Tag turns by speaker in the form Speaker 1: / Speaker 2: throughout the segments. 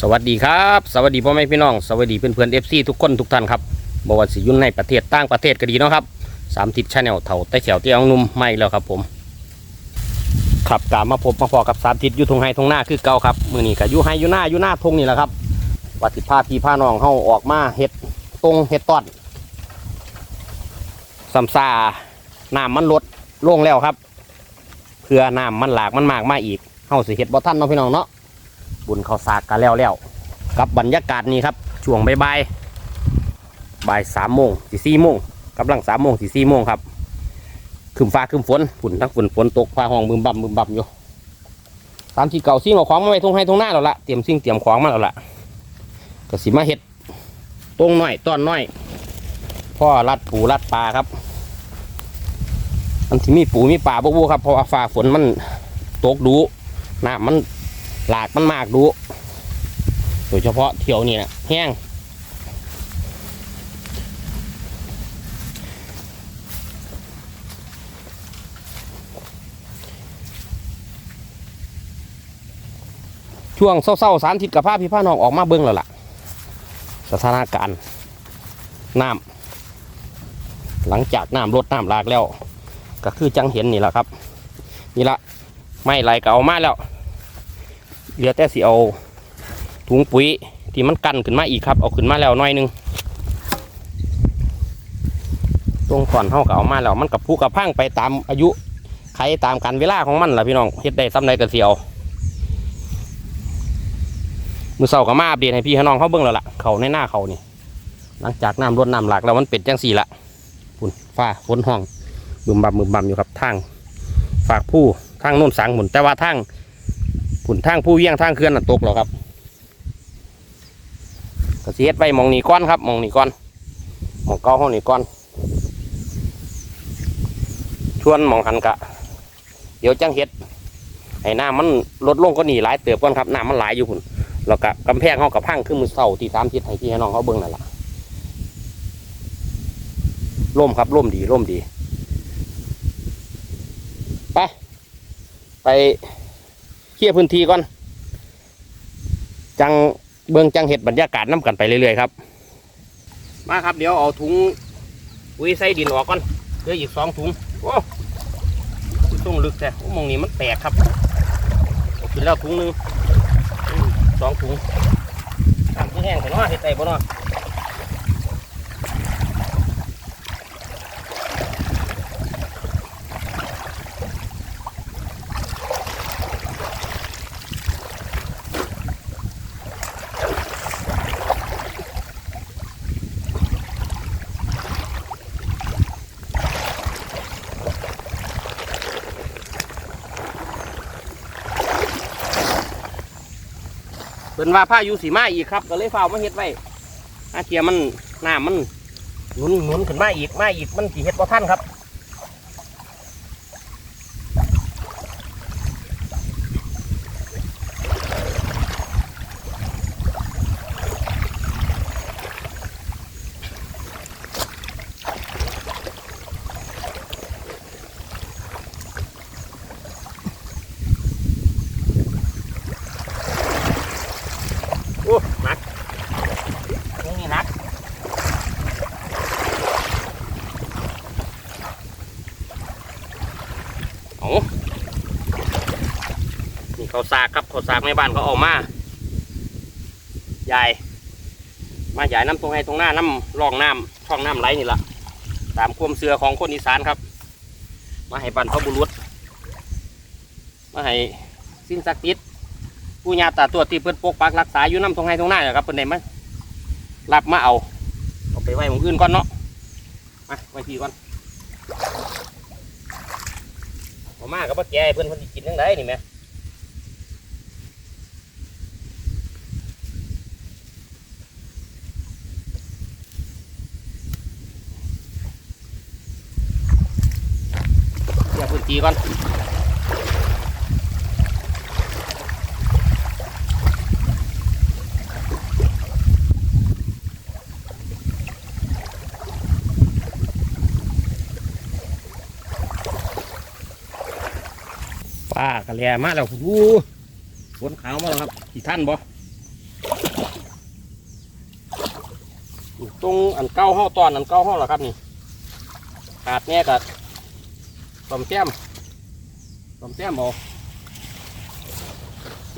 Speaker 1: สวัสดีครับ สวัสดีพ่อแม่พี่น้อง สวัสดีเพื่อนเพื่อนเอฟซีทุกคนทุกท่านครับบวชสิยุ่นในประเทศต่างประเทศก็ดีเนาะครับสามทิศชาแนลเถาใต้แถวเตี้ยงนุ่มไม่แล้วครับผมขับกามาพบมาพอกับสามทิศอยู่ทงไฮทงหน้าคือเก่าครับมือนี้ก็อยู่ไฮยู่หน้ายู่หน้าทงนี่แหละครับวัติพาพี่พาน้องเฮาออกมาเฮ็ดตรงเฮ็ดตอนสัมซาน้ำมันลดลงแล้วครับเพื่อน้ำมันหลากมันมากมาอีกเฮาสิเฮ็ดบ่ทันเนาะพี่น้องเนาะ บุญเขาสากกันแล้วแล้วกับบรรยากาศนี้ครับช่วงบ่ายบ่ายสามโมงสี่สี่โมงกำลังสามโมงสี่สี่โมงครับคืมฟ้าคืมฝนฝุ่นทั้งฝุ่นฝนตกฟ้าห้องบึมบั่มบึมบั่มอยู่ตามที่เก่าซิ่งเอาของมาไว้ทงให้ทงหน้าแล้วละเตรียมซิ่งเตรียมของมาแล้วละก็สิมาเห็ดตรงหน่อยต้อนหน่อยพ่อรัดปูรัดปลาครับมันที่มีปูมีปลาบุบครับเพราะว่าฟ้าฝนมันตกดูน้ำมัน หลากมันมากดู โดยเฉพาะเที่ยวนี่นะแห้งช่วงเศร้าๆสารทิศกับภาพพี่พานองออกมาเบิ้งแล้วล่ะ สถานการณ์น้ำหลังจากน้ำลดน้ำหลากแล้ว ก็คือจังเห็นนี่แหละครับ นี่ละไม่ไหลก็เอามาแล้ว เหลือแต่สิเอาถุงปุ๋ยที่มันกันขึ้นมาอีกครับ เอาขึ้นมาแล้วหน่อยหนึงตรงก่อนเท่ากับเอามาแล้วมันกับผู้กับพังไปตามอายุใครตามการเวลาของมันล่ะพี่น้องเฮ็ดได้ซ้ำใดก็เสียวมือเสากับมาอัปเดตให้พี่ให้น้องเขาเบิ่งแล้วล่ะเขาในหน้าเขานี่ หลังจากน้ำรดน้ำหลากแล้วมันเป็นจังสี่ละฝุ่นฟ้าฝนห้องบึมบัมบึมบัมอยู่ครับทาง ฝากผู้ทางโน้นสังหมุนแต่ว่าทาง ผุนทางผู้เยี่ยงทางเคลื่อนน่ะตกแล้วครับกระเสียดไปมองนี่ก้อนครับมองนี่ก้อนมองเก้าห้องนี่ก้อน ชวนมองหันกะ เดี๋ยวจังเฮ็ดให้น้ำมันลดลงก็หนีหลายเติบก่อนครับน้ำมันหลายอยู่พุ่นแล้วก็กำแพงห้องกับพังขึ้นมือเสาที่สามทิศให้พี่ให้น้องเขาเบิ่งนั่นแหละร่มครับร่มดีร่มดี ไป ไป เคลียร์พื้นที่ก่อน จังเบื้องจังเห็ดบรรยากาศน้ำกันไปเรื่อยๆครับ มาครับเดี๋ยวเอาถุงปุ๋ยใส่ดินออกก่อนเหลืออีกสองถุงโอ้ต้องลึกแต่โอ้มองนี้มันแตกครับเอาขึ้นแล้วถุงหนึ่งสองถุงทำที่แห้งแต่เนาะเห็ดไตบ่เนาะ เป็นว่าผ้าอยูสีมาอีกครับ ก็เลยเฝ้ามาเฮ็ดไว้อาเทียมันน้ำมันหนุนหนุนขึ้นมาอีกมาอีกมันสีเฮ็ดบ่ท่านครับ โอนี่เขาสากครับเขาสากในบ้านเขาออกมาใหญ่มาใหญ่น้ำตรงให้ตรงหน้าน้ำรองน้ำช่องน้ำไหลนี่ละตามความเสือของคนอีสานครับ มาให้บรรพบุรุษ มาให้สิ่งศักดิ์สิทธิ์ผู้ญาตาตัวที่เพิ่อนปกปักรักษาอยู่น้ำตรงให้ตรงหน้าเนี่ยครับเพิ่นได้มารับมาเอาเอาไปไว้หมองอื่นก่อนเนาะมาไว้พี่ก่อน เอามากับว่อแก่เพิ่นเพิ่นสิกินยังไงนี่แหม่เดี๋ยวพื้นที่ก่อน ป้ากระแลมาแล้วดูฝนขาวมาแล้วครับอีท่านบ่ตรงอันเก้าห้อตอนอันเก้าห้อหรอครับนี่ขาดแน่กัดต่อมแต้มต่อมแต้มบ่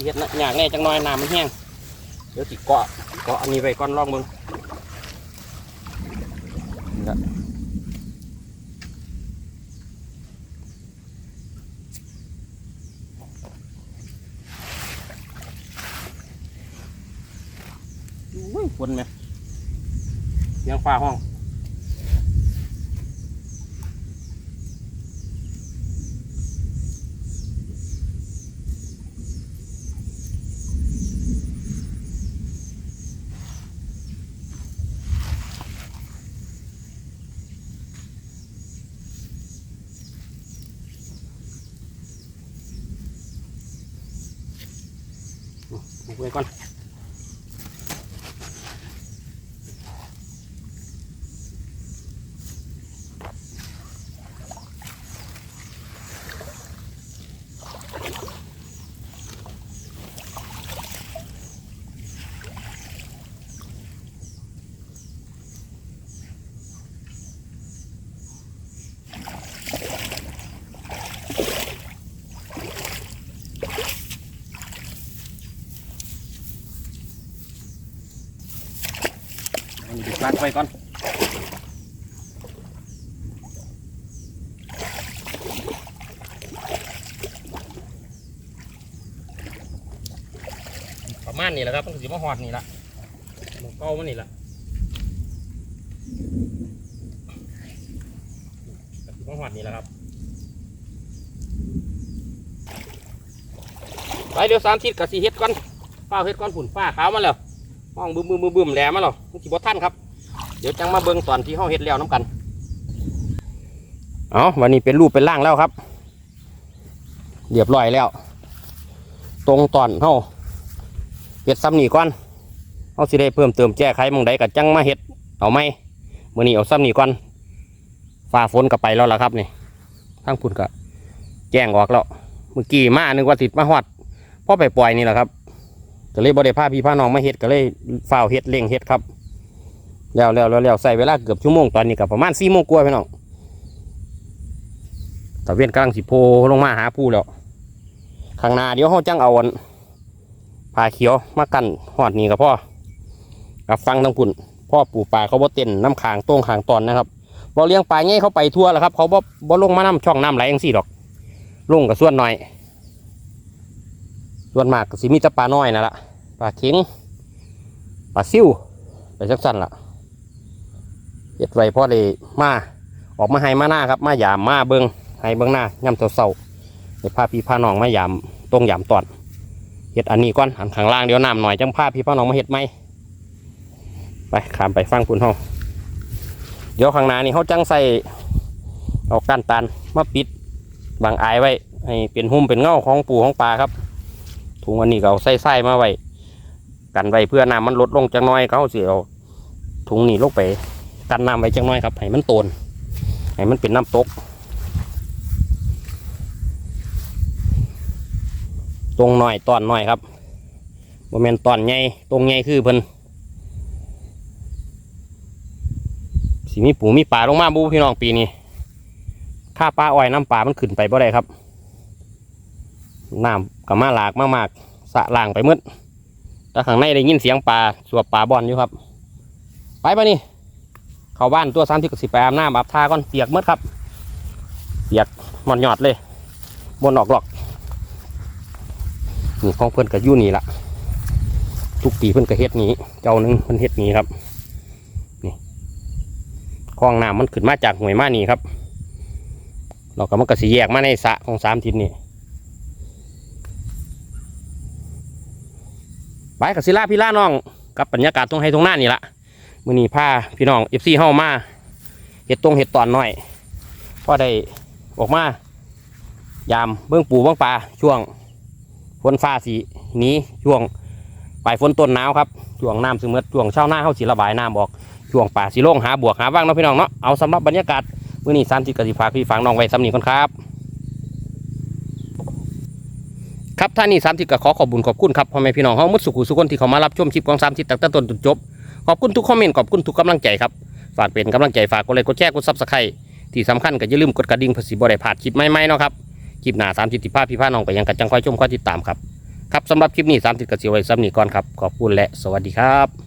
Speaker 1: เห็ดหนักแน่จังน้อยน้ำมันแห้งเดี๋ยวติเกาะเกาะอันนี้ไปก้อนร่องมึง ฝนไหมเสียงฟ้าห้องไว้ก่อน ปักไว้ก่อนประมาณนี้แหละครับมันก็สิมาหอดนี่ละหมูเก้ามันนี่ละสิมาหอดนี่แหละครับไปเดี๋ยวสามทิศกับสีเฮ็ดก่อนฟ้าเฮ็ดก่อนผุ่นฟ้าขาวมาแล้วห้องบึมบึมบึมบึมแหลมมาหรอมันสิบ่ท่านครับ เดี๋ยวจังมาเบิ่งตอนที่ห้องเฮ็ดแล้วน้ำกัน เอาวันนี้เป็นรูปเป็นร่างแล้วครับ เรียบร้อยแล้ว ตรงตอนเฮาเฮ็ดซ้ำนี่ก่อนเฮาสิได้เพิ่มเติมแก้ไขมองใดกับจังมาเฮ็ดเอาไหมมื้อนี้เอาซ้ำนี่ก่อนฟ้าฝนก็ไปแล้วล่ะครับนี่ทั้งพุ่นก็แจ้งออกแล้วเมื่อกี้มานึกว่าสิดมาฮอดพ่อไปปล่อยนี่แหละครับก็เลยบริพาพี่พาน้องมาเฮ็ดก็เลยฝ้าวเฮ็ดเร่งเฮ็ดครับ แล้วแล้วแล้วแล้วใส่เวลาเกือบชั่วโมงตอนนี้ก็ประมาณสี่โมงกว่าพี่น้องตะเวียนกำลังสิโพลงมาหาผู้แล้วข้างหน้าเดี๋ยวเขาจังเอาอันผ้าเขียวมากันหอดนี่กับพ่อกับฟังทั้งปุ่นพ่อปู่ป่าเขาบ่เต้นน้ำขางต้งขางตอนนะครับบ่เลี้ยงปลาเงี้ยเขาไปทั่วแล้วครับ เขาบ่บ่ลงมาน้ำช่องน้ำไหลยังสี่ดอก ลงกับส่วนหน่อย ส่วนมากสิมีแต่ปลาน้อยนั่นแหละปลาเข็งปลาซิวไปสักสั้นล่ะ เฮ็ดไว้พอเลยมาออกมาให้มาหน้าครับ มายามมาเบิงให้เบิงหน้าย่ำเศร้าๆเดี๋ยวพาพี่พาน้องมายามตรงยามตอนเฮ็ดอันนี้ก่อนอันข้างล่างเดี๋ยวน้ำหน่อยจังพาพี่พาน้องมาเฮ็ดไหมไปขามไปฟังคุณห้องเดี๋ยวข้างหน้านี่เขาจังใส่เอาก้านตาลมาปิดบางอายไว้ ให้เป็นหุ้มเป็นเงาของปูของปลาครับถุงอันนี้ก็เอาใส่ไส้มาไว้กันไว้เพื่อน้ำมันลดลงจังน้อยเขาเสียเอาถุงนี้ลงไป กันน้ำไว้จังน้อยครับให้มันโตนให้มันเป็นน้ำตก ตรงหน่อยตอนหน่อยครับโมเมนตอนใหญ่ตรงใหญ่คือเพิ่นสีมีปูมีปลาลงมาบูพี่น้องปีนี้ค่าปลาอ้อยน้ำปลามันขึ้นไปบ่ได้ครับน้ำกับมาหลากมากมากสะล่างไปมืดแต่ข้างในได้ยินเสียงปลาสวบปลาบอลอยู่ครับ ไปปะนี่ เข้าบ้านตัวสามที่กสิไปอาบน้ำอาบทาก่อนเปียกหมืดครับเปียกหมอนหยอดเลยบนออกหรอกนี่ของเพื่อนกับยู่นี่ละทุกปีเพื่อนกับเฮ็ดนี้ เจ้าหนึงเพื่อนเฮ็ดนี้ครับนี่คลองน้ำมันขึ้นมาจากห่วยมานี่ครับเราก็มันก็สีแยกมาในสะของสามทิศนี่ไปกับศิลาพี่ล่าน้อง กับบรรยากาศตรงไฮตรงหน้านี่ละ มือนี้พาพี่น้องเอฟซีเฮามาเห็ดตรงเห็ดตอนหน่อยพอได้ออกมายามเบื้องปูเบื้องปลาช่วงฝนฟ้าสีนี้ช่วงปลายฝนต้นหนาวครับช่วงน้ำซึมเมดช่วงเช้าหน้าเข้าสีระบายน้ำออกช่วงป่าสีโล่งหาบวกหาว่างเนาะพี่น้องเนาะเอาสำหรับบรรยากาศมือนี้สามสิบกสิพากพี่ฟังน้องไว้สำนีก่อนครับครับท่านนี้สามทิศก็ขอขอบบุญขอบคุณครับพ่อแม่พี่น้องเฮามุดสุขุสุคนที่เขามารับชมคลิปของสามทิศตั้งแต่ต้นจนจบ ขอบคุณทุกคอมเมนต์ขอบคุณทุกกำลังใจครับฝากเป็นกำลังใจฝากกดไลค์กดแชร์กดซับสไครต์ที่สำคัญก็อย่าลืมกดกระดิ่งเพื่อสิบ่ได้พลาดคลิปใหม่ๆเนาะครับคลิปหน้าสามสิบติภาพพี่พาน้องไปยังกัดจังคอยชมคอยติดตามครับครับสำหรับคลิปนี้สามสิบกสิไว้ซ้ำนี้ก่อนครับขอบคุณและสวัสดีครับ